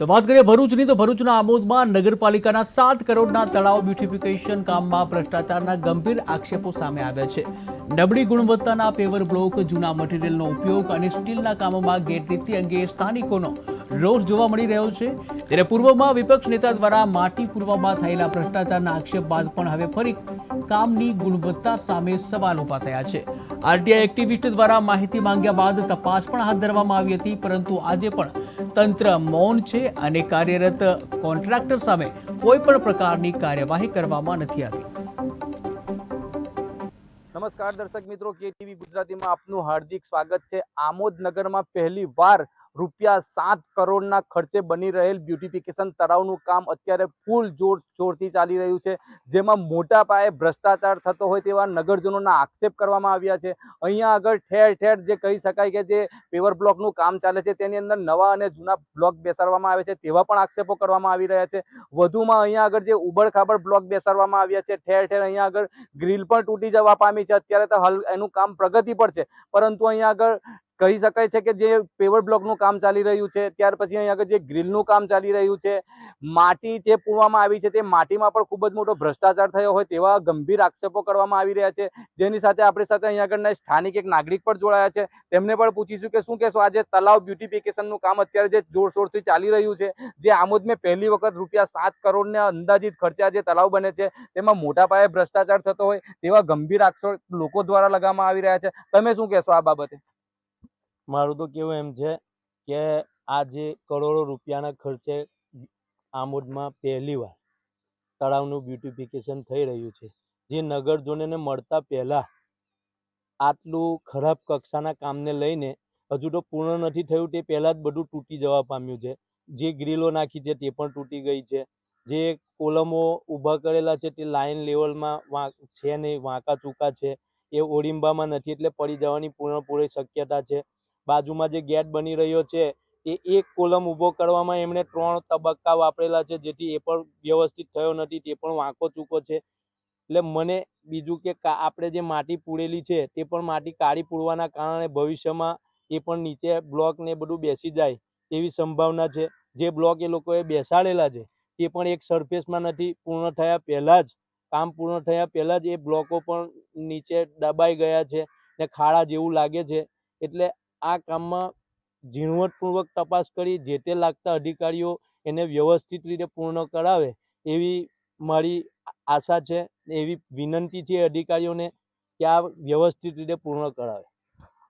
તો વાત કરીએ ભરૂચની, તો ભરૂચના આમોદમાં નગરપાલિકાના સાત કરોડના તળાવ બ્યુટિફિકેશન કામમાં ભ્રષ્ટાચારના ગંભીર આક્ષેપો સામે આવ્યા છે. નબળી ગુણવત્તાના પેવર બ્લોક, જૂના મટીરિયલનો ઉપયોગ અને સ્ટીલના કામોમાં ગેરરીતિ અંગે સ્થાનિકોનો રોષ જોવા મળી રહ્યો છે. ત્યારે પૂર્વમાં વિપક્ષ નેતા દ્વારા માટી પૂર્વમાં થયેલા ભ્રષ્ટાચારના આક્ષેપ બાદ પણ હવે ફરી કામની ગુણવત્તા સામે સવાલ ઊભા થયા છે. આરટીઆઈ એક્ટિવિસ્ટ દ્વારા માહિતી માંગ્યા બાદ તપાસ પણ હાથ ધરવામાં આવી હતી, પરંતુ આજે પણ તંત્ર મૌન છે અને કાર્યરત કોન્ટ્રાક્ટર સામે કોઈ પણ પ્રકારની કાર્યવાહી કરવામાં નથી આવી. નમસ્કાર દર્શક મિત્રો કે ટીવી ગુજરાતીમાં આપનું હાર્દિક સ્વાગત છે. આમોદ નગરમાં પહેલી વાર રૂપિયા સાત કરોડના ખર્ચે બની રહેલ બ્યુટિફિકેશન તળાવનું કામ અત્યારે ફૂલ જોર જોરથી ચાલી રહ્યું છે. જેમાં મોટા પાયે ભ્રષ્ટાચાર થતો હોય તેવા નગરજનોના આક્ષેપ કરવામાં આવ્યા છે. અહીંયા આગળ ઠેર ઠેર જે કહી શકાય કે જે પેવર બ્લોકનું કામ ચાલે છે, તેની અંદર નવા અને જૂના બ્લોક બેસાડવામાં આવે છે તેવા પણ આક્ષેપો કરવામાં આવી રહ્યા છે. વધુમાં અહીંયા આગળ જે ઉબડ ખાબડ બ્લોક બેસાડવામાં આવ્યા છે, ઠેર ઠેર અહીંયા આગળ ગ્રીલ પણ તૂટી જવા પામી છે. અત્યારે તો હાલ એનું કામ પ્રગતિ પર છે. પરંતુ અહીંયા આગળ કહી શકાય છે કે જે પેવર બ્લોકનું કામ ચાલી રહ્યું છે, ત્યાર પછી અહીંયા આગળ જે ગ્રીલનું કામ ચાલી રહ્યું છે, માટી જે પૂરવામાં આવી છે તે માટીમાં પણ ખૂબ જ મોટો ભ્રષ્ટાચાર થયો હોય તેવા ગંભીર આક્ષેપો કરવામાં આવી રહ્યા છે. જેની સાથે આપણી સાથે અહીંયા આગળના સ્થાનિક એક નાગરિક પણ જોડાયા છે. તેમને પણ પૂછીશું કે શું કહેશો? આજે તલાવ બ્યુટિફિકેશનનું કામ અત્યારે જે જોરશોરથી ચાલી રહ્યું છે, જે આમોદ મેં પહેલી વખત રૂપિયા સાત કરોડના અંદાજિત ખર્ચા જે તલાવ બને છે, તેમાં મોટા પાયે ભ્રષ્ટાચાર થતો હોય તેવા ગંભીર આક્ષેપ લોકો દ્વારા લગાવવામાં આવી રહ્યા છે. તમે શું કહેશો આ બાબતે? મારું તો કેવું એમ છે કે આ જે કરોડો રૂપિયાના ખર્ચે આમોદમાં પહેલી વાર તળાવનું બ્યુટિફિકેશન થઈ રહ્યું છે. જે નગરજનોને મળતા પહેલાં આટલું ખરાબ કક્ષાના કામને લઈને હજુ તો પૂર્ણ નથી થયું તે પહેલાં જ બધું તૂટી જવા પામ્યું છે. જે ગ્રીલો નાખી છે તે પણ તૂટી ગઈ છે. જે કોલમો ઊભા કરેલા છે તે લાઇન લેવલમાં વાંક છે નહીં વાંકા ચૂકા છે. એ ઓળિંબામાં નથી એટલે પડી જવાની પૂર્ણપૂરી શક્યતા છે. બાજુમાં જે ગેટ બની રહ્યો છે, એ એક કોલમ ઊભો કરવામાં એમણે ત્રણ તબક્કા વાપરેલા છે, જેથી એ પણ વ્યવસ્થિત થયો નથી, તે પણ વાંકો ચૂકો છે. એટલે મને બીજું કે આપણે જે માટી પૂરેલી છે, તે પણ માટી કાળી પૂરવાના કારણે ભવિષ્યમાં એ પણ નીચે બ્લોક ને બધું બેસી જાય તેવી સંભાવના છે. જે બ્લોક એ લોકોએ બેસાડેલા છે, તે પણ એક સરફેસમાં નથી પૂર્ણ થયા પહેલાં જ, કામ પૂર્ણ થયા પહેલાં જ એ બ્લોકો પણ નીચે દબાઈ ગયા છે ને ખાડા જેવું લાગે છે. એટલે આ કામમાં ઝીણવટપૂર્વક તપાસ કરી જે તે લાગતા અધિકારીઓ એને વ્યવસ્થિત રીતે પૂર્ણ કરાવે એવી મારી આશા છે, એવી વિનંતી છે અધિકારીઓને કે આ વ્યવસ્થિત રીતે પૂર્ણ કરાવે.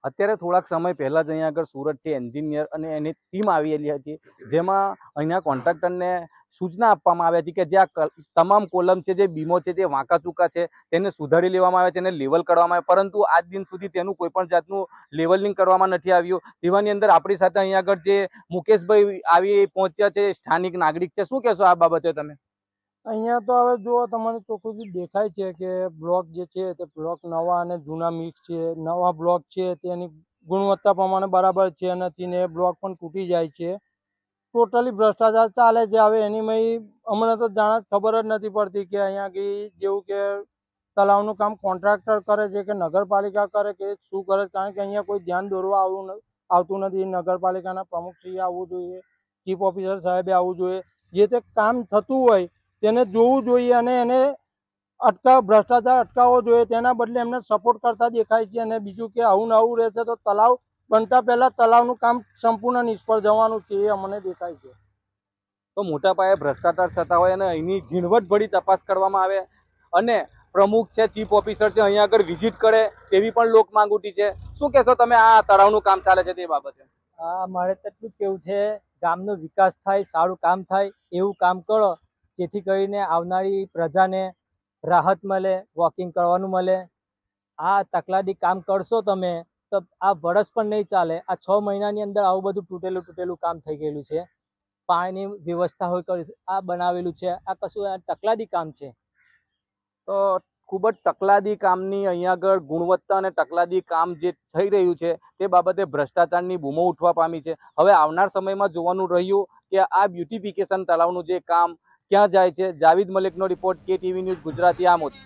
અત્યારે થોડાક સમય પહેલા જ અહીંયા આગળ સુરતથી એન્જિનિયર અને એની ટીમ આવેલી હતી, જેમાં અહીંયા કોન્ટ્રાક્ટરને સૂચના આપવામાં આવી હતી કે જે આ તમામ કોલમ છે, જે બીમો છે, જે વાંકા ચૂકા છે, તેને સુધારી લેવામાં આવે છે અને લેવલ કરવામાં આવે. પરંતુ આજ દિન સુધી તેનું કોઈપણ જાતનું લેવલિંગ કરવામાં નથી આવ્યું. તેવાની અંદર આપણી સાથે અહીંયા આગળ જે મુકેશભાઈ આવી પહોંચ્યા છે, સ્થાનિક નાગરિક છે, શું કહેશો આ બાબતે તમે? અહીંયા તો હવે જુઓ તમને ચોખ્ખું દેખાય છે કે બ્લોક જે છે તે બ્લોક નવા અને જૂના મિક્સ છે. નવા બ્લોક છે, તેની ગુણવત્તા પ્રમાણે બરાબર છે નથી ને બ્લોક પણ તૂટી જાય છે. ટોટલી ભ્રષ્ટાચાર ચાલે છે હવે એની મય હમણાં તો જાણે ખબર જ નથી પડતી કે અહીંયા કે જેવું કે તલાવનું કામ કોન્ટ્રાક્ટર કરે છે કે નગરપાલિકા કરે કે શું કરે છે? કારણ કે અહીંયા કોઈ ધ્યાન દોરવા આવું આવતું નથી. નગરપાલિકાના પ્રમુખશ્રીએ આવવું જોઈએ ચીફ ઓફિસર સાહેબે આવવું જોઈએ. જે તે કામ થતું હોય તેને જોવું જોઈએ અને એને અટકાવ ભ્રષ્ટાચાર અટકાવવો જોઈએ. તેના બદલે એમને સપોર્ટ કરતા દેખાય છે અને બીજું કે આવું ને આવું રહેશે તો તલાવ બનતા પહેલા તલાવનું કામ સંપૂર્ણ નિષ્ફળ જવાનું છે એ અમને દેખાય છે. તો મોટા પાયે ભ્રષ્ટાચાર થતા હોય અને અહીંની ઝીણવટભરી તપાસ કરવામાં આવે અને પ્રમુખ છે ચીફ ઓફિસર છે અહીંયા આગળ વિઝિટ કરે તેવી પણ લોક માંગુટી છે. શું કહેશો તમે આ તળાવનું કામ ચાલે છે તે બાબતે? આ મારે તેટલું એટલું જ કેવું છે ગામનો વિકાસ થાય સારું કામ થાય એવું કામ કરો જેથી કરીને આવનારી પ્રજાને રાહત મળે વોકિંગ કરવાનું મળે. આ તકલાદી કામ કરશો તમે તો આ વર્ષ પણ નહીં ચાલે. આ છ મહિનાની અંદર આવું બધું તૂટેલું તૂટેલું કામ થઈ ગયેલું છે. પાણીની વ્યવસ્થા હોય આ બનાવેલું છે. આ કશું આ તકલાદી કામ છે. તો ખૂબ જ તકલાદી કામની અહીંયા આગળ ગુણવત્તા અને તકલાદી કામ જે થઈ રહ્યું છે તે બાબતે ભ્રષ્ટાચારની બૂમો ઉઠવા પામી છે. હવે આવનાર સમયમાં જોવાનું રહ્યું કે આ બ્યુટિફિકેશન તળાવનું જે કામ ક્યાં જાય છે. જાવિદ મલિકનો રિપોર્ટ કે ટીવી ન્યૂઝ ગુજરાતી આમોદ.